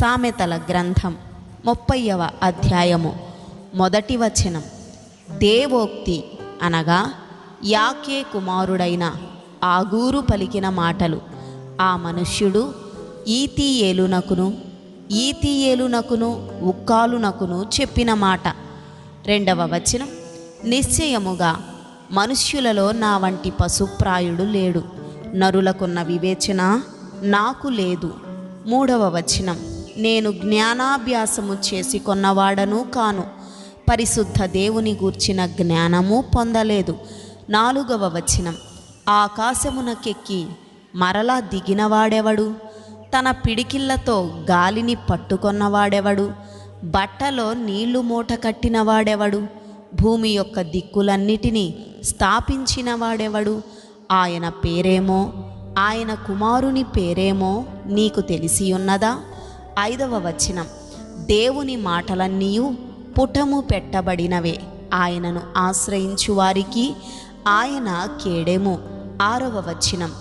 సామెతల గ్రంథం ముప్పైవ అధ్యాయము. మొదటి వచనం. దేవోక్తి అనగా యాకే కుమారుడైన ఆగూరు పలికిన మాటలు. ఆ మనుష్యుడు ఈతీయేలునకును ఈతీయేలునకును ఉక్కాలునకును చెప్పిన మాట. రెండవ వచనం. నిశ్చయముగా మనుష్యులలో నా వంటి పశుప్రాయుడు లేడు. నరులకున్న వివేచన నాకు లేదు. మూడవ వచనం. నేను జ్ఞానాభ్యాసము చేసి కొన్నవాడను కాను. పరిశుద్ధ దేవుని గూర్చిన జ్ఞానము పొందలేదు. నాలుగవ వచనం. ఆకాశమునకెక్కి మరలా దిగినవాడెవడు? తన పిడికిళ్ళతో గాలిని పట్టుకొన్నవాడెవడు? బట్టలో నీళ్ళు మూట కట్టినవాడెవడు? భూమి యొక్క దిక్కులన్నిటినీ స్థాపించిన వాడెవడు ఆయన పేరేమో? ఆయన కుమారుని పేరేమో నీకు తెలిసి ఉన్నదా? ఐదవ వచనం. దేవుని మాటలన్నీయు పుటము పెట్టబడినవే. ఆయనను ఆశ్రయించు వారికి ఆయన కేడెము. ఆరవ వచనం.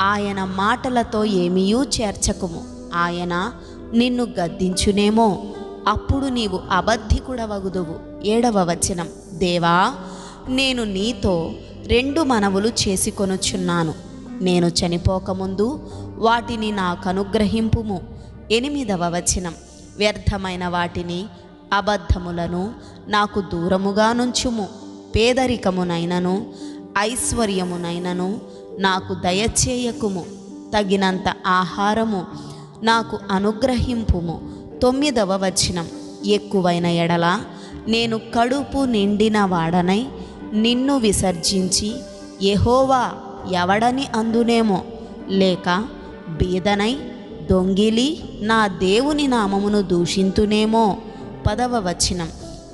ఆయన మాటలతో ఏమీయూ చేర్చకుము. ఆయన నిన్ను గద్దించునేమో. అప్పుడు నీవు అబద్ధికుడవగుదువు. ఏడవ వచనం. దేవా నేను నీతో రెండు మనవులు చేసుకొనుచున్నాను. నేను చనిపోకముందు వాటిని నాకు అనుగ్రహింపుము ఎనిమిదవ వచనం. వ్యర్థమైన వాటిని అబద్ధములను నాకు దూరముగా నుంచుము. పేదరికమునైనను ఐశ్వర్యమునైనను నాకు దయచేయకుము. తగినంత ఆహారము నాకు అనుగ్రహింపుము. తొమ్మిదవ వచనం. ఎక్కువైన ఎడల నేను కడుపు నిండిన వాడనై నిన్ను విసర్జించి యెహోవా ఎవడని అందునేమో. లేక బీదనై దొంగిలి నా దేవుని నామమును దూషింతునేమో పదవ వచనం.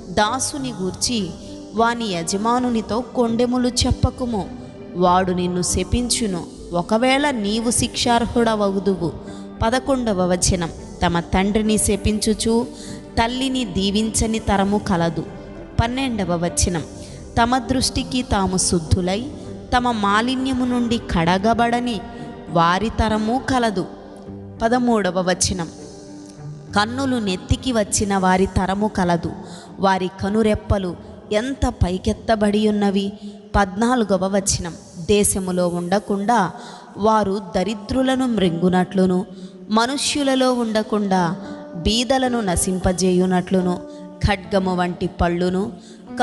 దాసుని గూర్చి వాని యజమానునితో కొండెములు చెప్పకుము. వాడు నిన్ను శపించును. ఒకవేళ నీవు శిక్షార్హుడవగుదువు. పదకొండవ వచనం. తమ తండ్రిని శపించుచు తల్లిని దీవించని తరము కలదు. పన్నెండవ వచనం. తమ దృష్టికి తాము శుద్ధులై తమ మాలిన్యము నుండి కడగబడని వారి తరము కలదు. పదమూడవ వచనం. కన్నులు నెత్తికి వచ్చిన వారి తరము కలదు. వారి కనురెప్పలు ఎంత పైకెత్తబడి ఉన్నవి పద్నాలుగవ వచనం. దేశములో ఉండకుండా వారు దరిద్రులను మృంగునట్లును మనుష్యులలో ఉండకుండా బీదలను నశింపజేయునట్లును ఖడ్గము వంటి పళ్ళును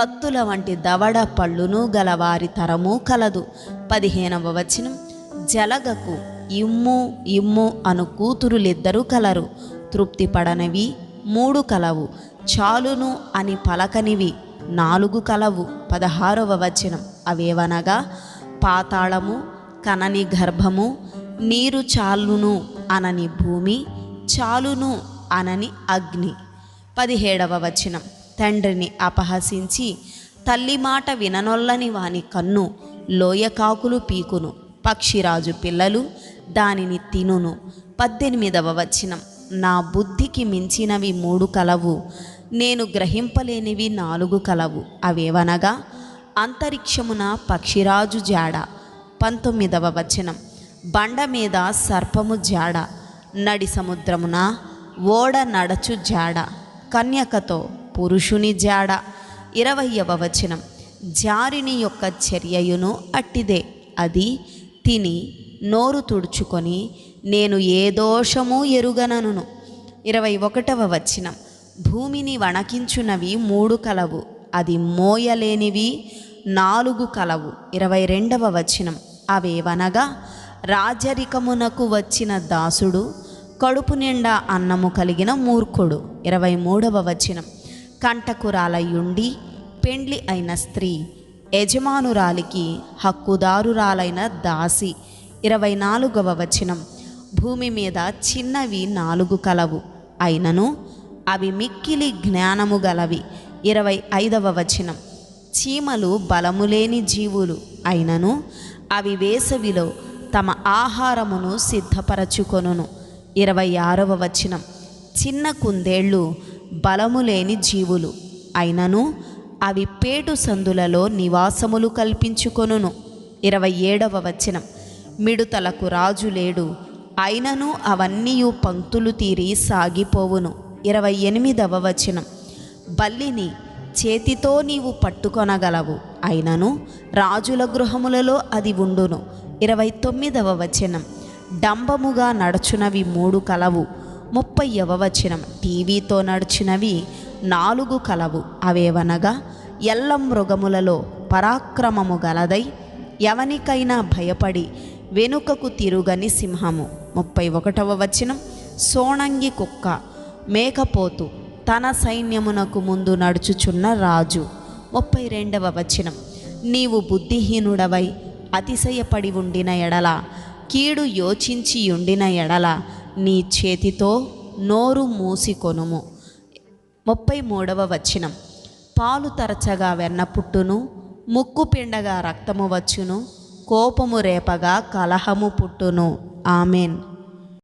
కత్తుల వంటి దవడ పళ్ళును గల వారి తరము కలదు. పదిహేనవ వచనం. జలగకు ఇమ్ము ఇమ్ము అను కూతురులిద్దరూ కలరు. తృప్తి పడనివి మూడు కలవు. చాలును అని పలకనివి నాలుగు కలవు. పదహారవ వచనం. అవేవనగా? పాతాళము కనని గర్భము నీరు చాలును అనని భూమి చాలును అనని అగ్ని. పదిహేడవ వచనం. తండ్రిని అపహసించి తల్లి మాట విననొల్లని వాని కన్ను లోయకాకులు పీకును. పక్షిరాజు పిల్లలు దానిని తినును. పద్దెనిమిదవ వచనం. నా బుద్ధికి మించినవి మూడు కలవు. నేను గ్రహింపలేనివి నాలుగు కలవు. అవేవనగా? అంతరిక్షమున పక్షిరాజు జాడ. పంతొమ్మిదవ వచనం. బండ మీద సర్పము జాడ. నడి సముద్రమున ఓడ నడచు జాడ. కన్యకతో పురుషుని జాడ. ఇరవయవ వచనం. జారిని యొక్క చర్యయును అట్టిదే. అది తిని నోరు తుడుచుకొని నేను ఏ దోషము ఎరుగనను? ఇరవై ఒకటవ వచనం. భూమిని వణకించునవి మూడు కలవు అది మోయలేనివి నాలుగు కలవు. ఇరవై రెండవ వచనం. అవేవనగా రాజరికమునకు వచ్చిన దాసుడు కడుపు నిండా అన్నము కలిగిన మూర్ఖుడు. ఇరవై మూడవ వచనం. కంటకురాలయ్యుండి పెండ్లి అయిన స్త్రీ యజమానురాలికి హక్కుదారురాలైన దాసి ఇరవై నాలుగవ వచనం. భూమి మీద చిన్నవి నాలుగు కలవు. అయినను అవి మిక్కిలి జ్ఞానము గలవి. ఇరవై ఐదవ వచనం. చీమలు బలములేని జీవులు. అయినను అవి వేసవిలో తమ ఆహారమును సిద్ధపరచుకొనును. ఇరవై ఆరవ వచనం. చిన్న కుందేళ్ళు బలములేని జీవులు. అయినను అవి పేటు సందులలో నివాసములు కల్పించుకొనును. ఇరవై ఏడవ వచనం. మిడుతలకు రాజు లేడు. అయినను అవన్నీయు పంక్తులు తీరి సాగిపోవును. ఇరవై ఎనిమిదవ వచనం. బల్లిని చేతితో నీవు పట్టుకొనగలవు. అయినను రాజుల గృహములలో అది ఉండును. ఇరవై తొమ్మిదవ వచనం. డంబముగా నడుచునవి మూడు కలవు. ముప్పైవ వచనం. టీవీతో నడిచినవి నాలుగు కలవు. అవేవనగా ఎల్ల మృగములలో పరాక్రమము గలదై ఎవనికైనా భయపడి వెనుకకు తిరుగని సింహము. ముప్పై ఒకటవ వచనం. సోణంగి కుక్క మేకపోతు తన సైన్యమునకు ముందు నడుచుచున్న రాజు. ముప్పై రెండవ వచనం. నీవు బుద్ధిహీనుడవై అతిశయపడి ఉండిన ఎడల కీడు యోచించి ఉండిన ఎడల నీ చేతితో నోరు మూసికొనుము ముప్పై మూడవ వచనం. పాలు తరచగా వెన్న పుట్టును ముక్కు పిండగా రక్తము వచ్చును కోపము రేపగా కలహము పుట్టును. ఆమెన్.